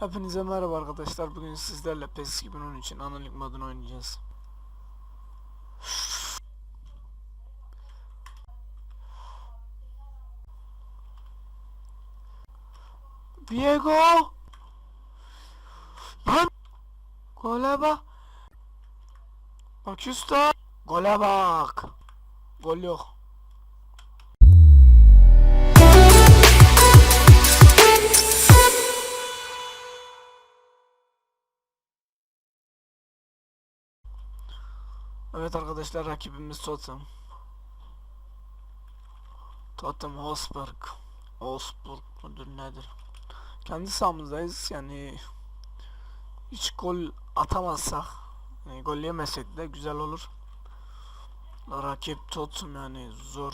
Hepinize merhaba arkadaşlar. Bugün sizlerle PES 2013'in analik modunu oynayacağız. Diego! Lan! Gole bak! Bak usta! Gole bak! Gol yok. Evet arkadaşlar rakibimiz Tottenham. Tottenham Hotspur. Hotspur mudur nedir? Kendi sahamızdayız yani hiç gol atamazsak yani gol yemesek de güzel olur. Rakip Tottenham yani zor.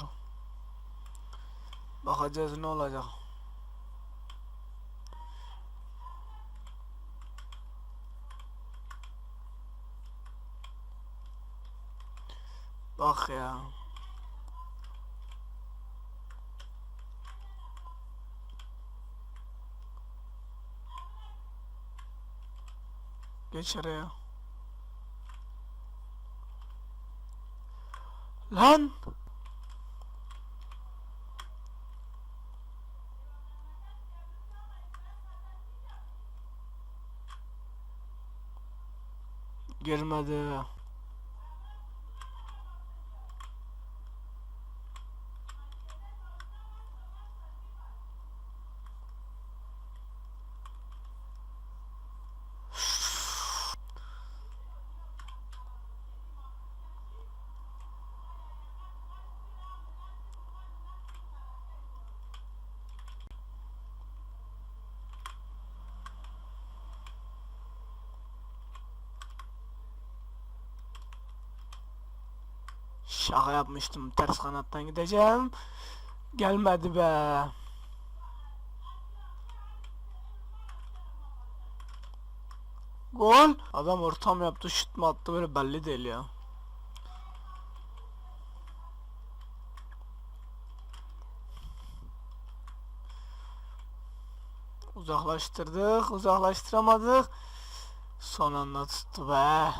Bakacağız ne olacak. Bak ya. Geç araya. Lan! Girmedi. Şaka yapmıştım. Ters kanattan gideceğim. Gelmedi be. Gol. Adam ortam yaptı, şut mu attı böyle belli değil ya. Uzaklaştırdık, uzaklaştıramadık. Son anda tuttu be.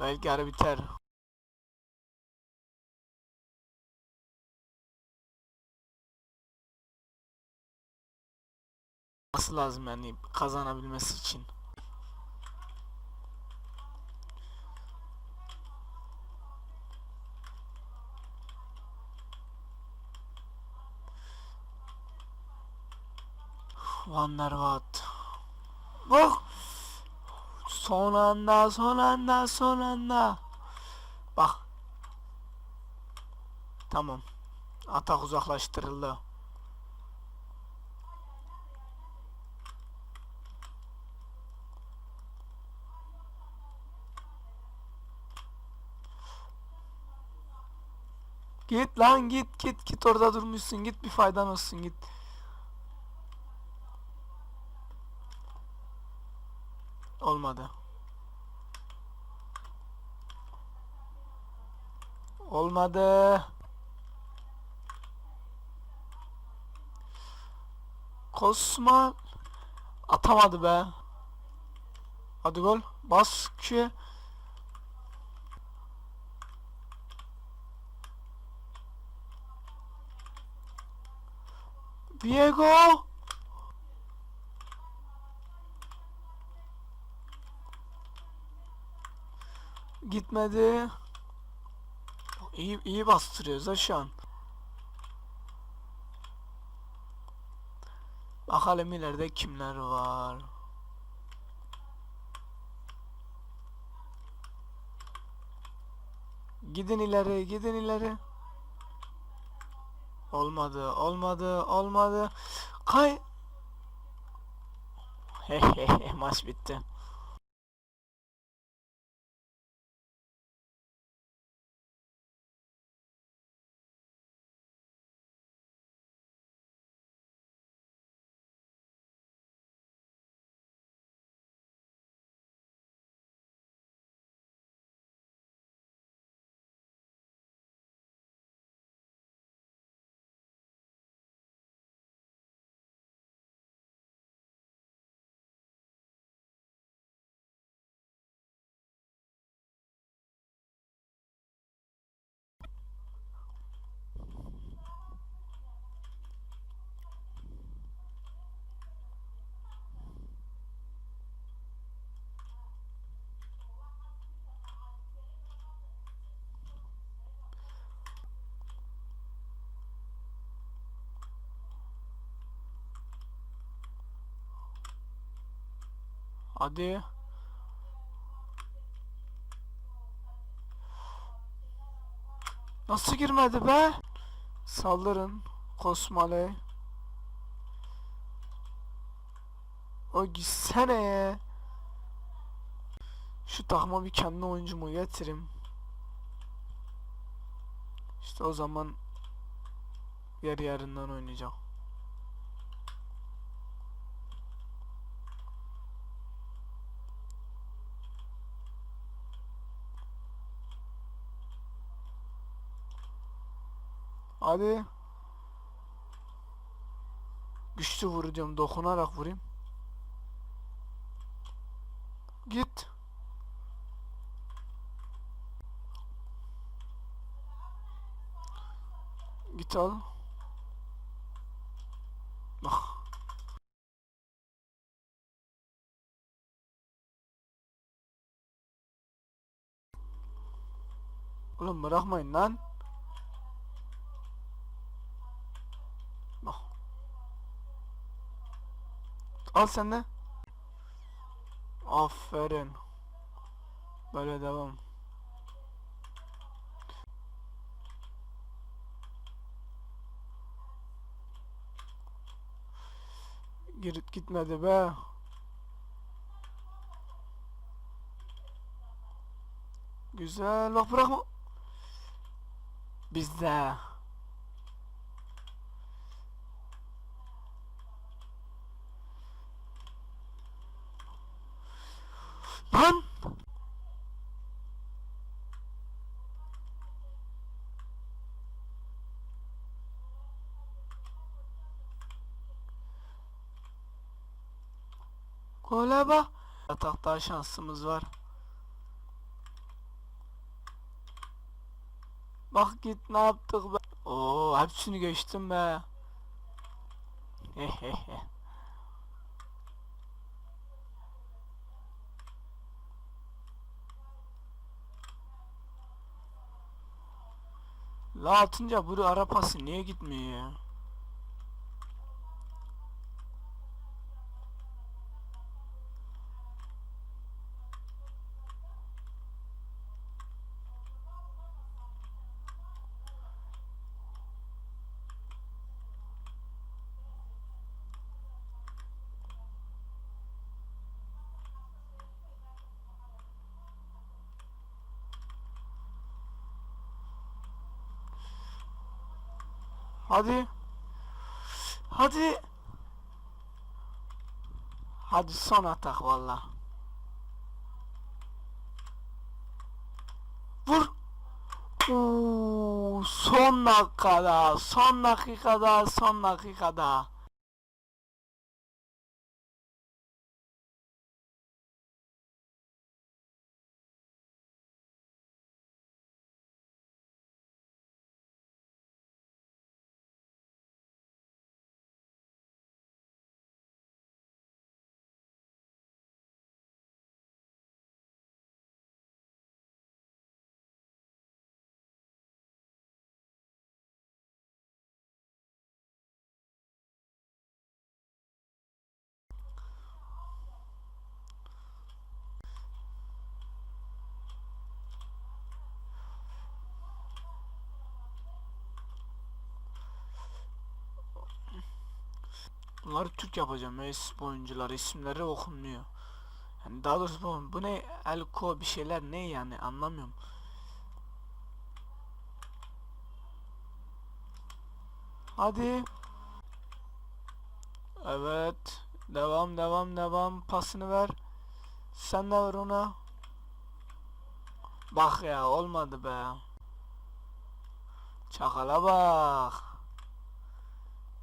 Belki biter. Nasıl lazım yani kazanabilmesi için. Van der Vaart. Bak. Son anda, son anda, son anda. Bak. Tamam. Atak uzaklaştırıldı. Git lan git git git orada durmuşsun git bir faydan olsun git. Olmadı. Olmadı. Kosma atamadı be. Hadi gol. Bas ki. Diego. Gitmedi. İyi iyi bastırıyoruz ha şu an. Bakalım ileride kimler var. Gidin ileri, gidin ileri. Olmadı, olmadı, olmadı. Kay. Hehehe maç bitti. Hadi. Nasıl girmedi be? Saldırın. Kosmale. O gitsene. Şu takma bir kendi oyuncumu getireyim. İşte o zaman yer yerinden oynayacağım. Hadi. Güçlü vur diyorum. Dokunarak vurayım. Git. Git al. Bak. Oğlum bırakmayın lan. Bak. Al sen de. Aferin. Böyle devam. Girip gitmedi be. Güzel bak bırakma. Bizde. Lan! Gole bak. Yatakta şansımız var. Bak git ne yaptık be. Oo hepsini geçtim be. Hehehe. La atınca bu ara pası niye gitmiyor ya? Hadi. Hadi. Hadi son atak valla. Vur. Oo, son dakikada, son dakikada, son dakikada. Bunları Türk yapacağım. Es oyuncular isimleri okunmuyor. Yani daha doğrusu bu, bu ne Elko bir şeyler ne yani anlamıyorum. Hadi. Evet. Devam devam devam. Pasını ver. Sen de ver ona. Bak ya olmadı be. Çakala bak.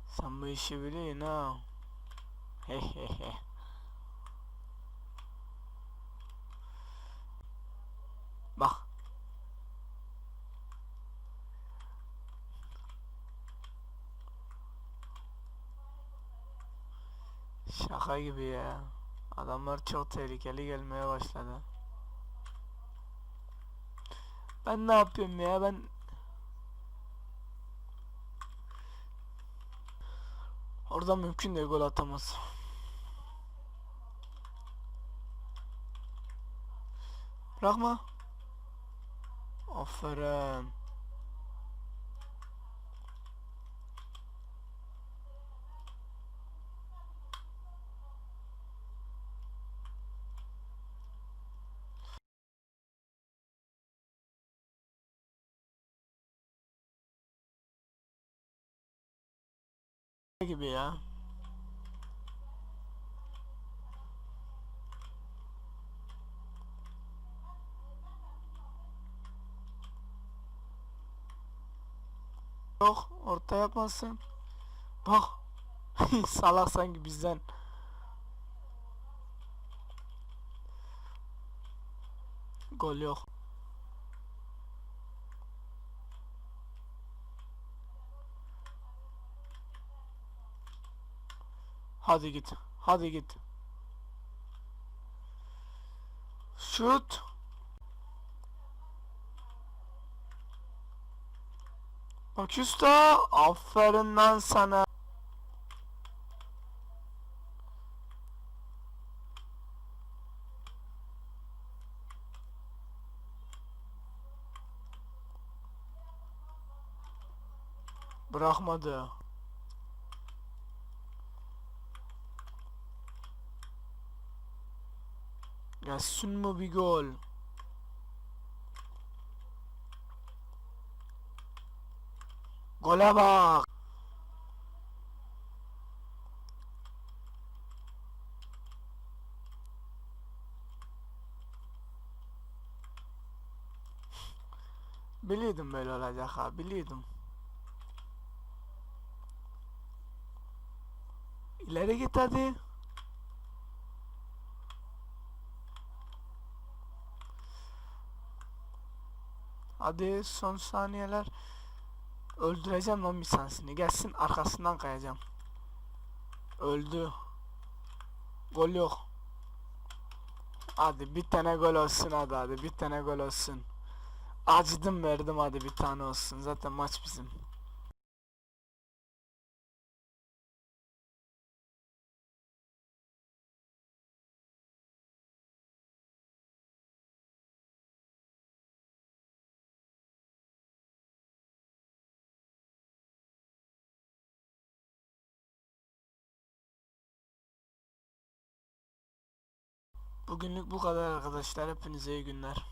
Sen bu işi biliyorsun ha. Bak. Şaka gibi ya. Adamlar çok tehlikeli gelmeye başladı. Ben ne yapıyorum ya ben Orada mümkün değil gol atamaz. Bırakma. Aferin. Gibi ya. Yok orta yapmasın. Bak. Salak sanki bizden. Gol yok. Hadi git. Hadi git. Şut. Bak usta. Aferin lan sana. Bırakmadı. Gelsin mi bir gol? Gole bak. Biliyordum böyle olacak ha biliyordum. İleri git hadi. Hadi son saniyeler. Öldüreceğim lan bir tanesini. Gelsin arkasından kayacağım. Öldü. Gol yok. Hadi bir tane gol olsun hadi hadi bir tane gol olsun. Acıdım verdim hadi bir tane olsun. Zaten maç bizim. Bugünlük bu kadar arkadaşlar. Hepinize iyi günler.